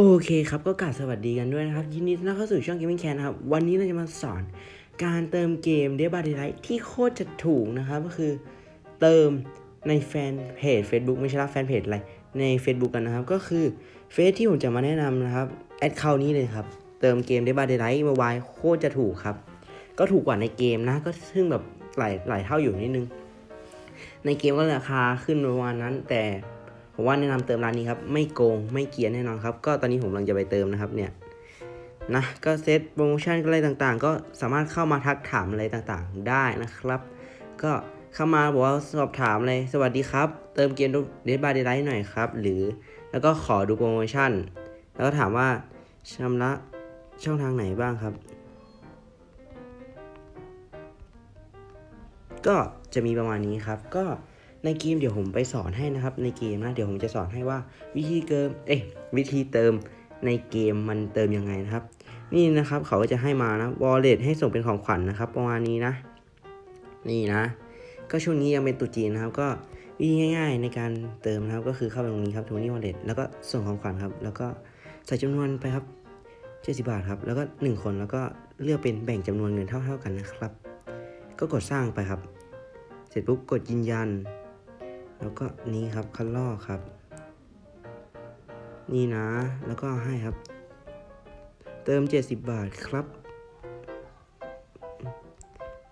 โอเคครับก็กราบสวัสดีกันด้วยนะครับ ยินดีต้อนรับเข้าสู่ช่อง Gaming Can นะครับ วันนี้เราจะมาสอนการเติมเกม Dead by Daylight ที่โคตรจะถูกนะครับ ก็คือเติมในแฟนเพจ Facebook ไม่ใช่ละแฟนเพจอะไร ใน Facebook กันนะครับ ก็คือเฟซที่ผมจะมาแนะนำนะครับแอดเคานี้เลยครับ เติมเกม Dead by Daylight มาวายโคตรจะถูกครับ ก็ถูกกว่าในเกมนะ ก็ซึ่งแบบหลายหลายเท่าอยู่นิดนึง ในเกมก็ราคาขึ้นประมาณนั้นแต่ ผมว่าแนะนำเติมร้านนี้ครับ ไม่โกงไม่เกลียนแน่นอนครับ ก็ตอนนี้ผมกำลังจะไปเติมนะครับเนี่ยนะก็เซตโปรโมชั่นอะไรต่างๆ ก็สามารถเข้ามาทักถามอะไรต่างๆ ได้นะครับ ก็เข้ามาบอกว่าสอบถามเลยสวัสดีครับ เติมเกมเดบาร์เดไลท์หน่อยครับ หรือแล้วก็ขอดูโปรโมชั่น แล้วก็ถามว่าชำระช่องทางไหนบ้างครับ ก็จะมีประมาณนี้ครับก็ ในเกมเดี๋ยวผมไปสอนให้นะครับ ในเกมนะ เดี๋ยวผมจะสอนให้ว่าวิธีเติม เอ้ยวิธีเติมในเกมมันเติมยังไงนะครับ นี่นะครับเขาก็จะให้มานะวอลเล็ตให้ส่งเป็นของขวัญนะครับประมาณนี้นะ นี่นะ ก็ช่วงนี้ยังเป็นตุจีนนะครับ ก็วิธีง่าย ๆ ในการเติมนะครับ ก็คือเข้าไปตรงนี้ครับทูนี่วอลเล็ตแล้วก็ส่งของขวัญครับ แล้วก็ใส่จำนวนไปครับ70บาทครับ แล้วก็1คนแล้วก็เลือกเป็นแบ่งจำนวนเงินเท่า ๆกันนะครับ ก็กดสร้างไปครับ เสร็จปุ๊บกดยืนยัน แล้วก็นี่ครับคันลอครับ นี่นะ แล้วก็ให้ครับ เติม 70 บาทครับ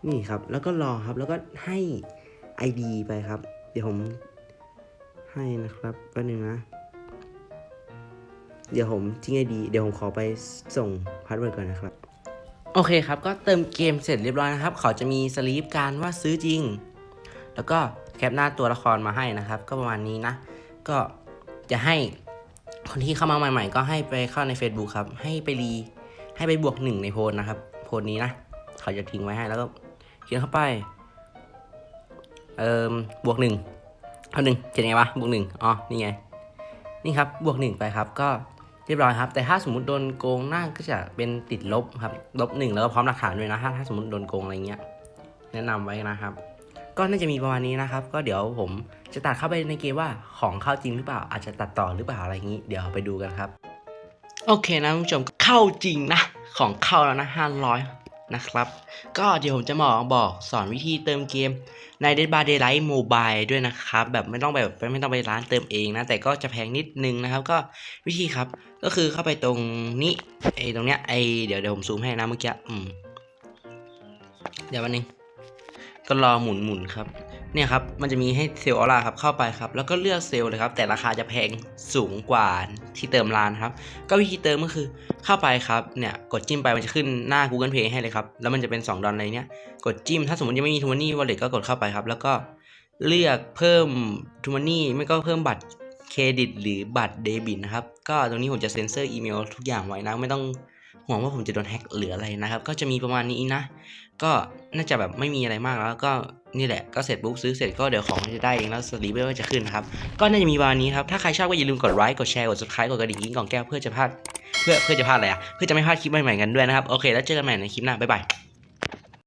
นี่ครับ แล้วก็รอครับ แล้วก็ให้ ID ไปครับ เดี๋ยวผมให้นะครับแป๊บนึงนะ เดี๋ยวผมทิ้ง ID เดี๋ยวผมขอไปส่งพาสเวิร์ดก่อนนะครับ โอเคครับ ก็เติมเกมเสร็จเรียบร้อยนะครับ เขาจะมีสลีปการว่าซื้อจริง แล้วก็ แคปหน้าตัวละครมาให้นะครับ ก็ประมาณนี้นะ ก็จะให้คนที่เข้ามาใหม่ ๆ ก็ให้ไปเข้าใน Facebook ครับ ให้ไปรีให้ไปบวกหนึ่งในโพสนะครับ โพสนี้นะ เขาจะทิ้งไว้ให้แล้วก็เขียนเข้าไป เอ่อบวกหนึ่งเอาหนึ่งเขียนไงวะบวกหนึ่งอ๋อนี่ไงนี่ครับบวกหนึ่งไปครับ ก็เรียบร้อยครับ แต่ถ้าสมมติโดนโกงหน้าก็จะเป็นติดลบครับลบหนึ่งแล้วก็พร้อมหลักฐานด้วยนะถ้าถ้าสมมติโดนโกงอะไรเงี้ยแนะนำไว้นะครับ ก็น่าจะมีประมาณนี้นะครับ ก็เดี๋ยวผมจะตัดเข้าไปในเกมว่าของเข้าจริงหรือเปล่า อาจจะตัดต่อหรือเปล่าอะไรอย่างนี้ เดี๋ยวไปดูกันครับ โอเคนะคุณผู้ชมเข้าจริงนะ ของเข้าแล้วนะ500นะครับ ก็เดี๋ยวผมจะมาบอกสอนวิธีเติมเกมใน Dead by Daylight Mobile ด้วยนะครับ แบบไม่ต้องแบบไม่ต้องไปร้านเติมเองนะ แต่ก็จะแพงนิดนึงนะครับ ก็วิธีครับ ก็คือเข้าไปตรงนี้ไอ้ตรงเนี้ยไอ้เดี๋ยวเดี๋ยวผมซูมให้นะเมื่อกี้อืมเดี๋ยววันนึง ก็รอหมุนหมุนครับเนี่ยครับมันจะมีให้เซลล์ออร่าครับเข้าไปครับแล้วก็เลือกเซลล์เลยครับ แต่ราคาจะแพงสูงกว่าที่เติมร้านครับ ก็วิธีเติมก็คือเข้าไปครับเนี่ยกดจิ้มไปมันจะขึ้นหน้า Google Pay ให้เลยครับแล้วมันจะเป็น 2 ดอลอะไรเนี้ยกดจิ้มถ้าสมมติยังไม่มีทูมานี่วอลเล็ตก็กดเข้าไปครับ แล้วก็เลือกเพิ่มทูมานี่ไม่ก็เพิ่มบัตรเครดิต หรือบัตรเดบิตนะครับก็ตรงนี้ผมจะเซ็นเซอร์อีเมลทุกอย่างไว้นะไม่ต้อง ห่วงว่าผมจะโดนแฮ็กหรืออะไรนะครับ ก็จะมีประมาณนี้นะ ก็น่าจะแบบไม่มีอะไรมากแล้วก็นี่แหละก็เสร็จปุ๊บซื้อเสร็จก็เดี๋ยวของจะได้เองแล้วสลีปก็จะขึ้นนะครับ ก็น่าจะมีประมาณนี้ครับ ถ้าใครชอบก็อย่าลืมกดไลค์กดแชร์กด subscribe กดกระดิ่งกิ้งกล่องแก้วเพื่อจะพลาดเพื่อเพื่อจะพลาดอะไรอะเพื่อจะไม่พลาดคลิปใหม่ๆกันด้วยนะครับโอเค แล้วเจอกันใหม่ในคลิปหน้าบ๊ายบาย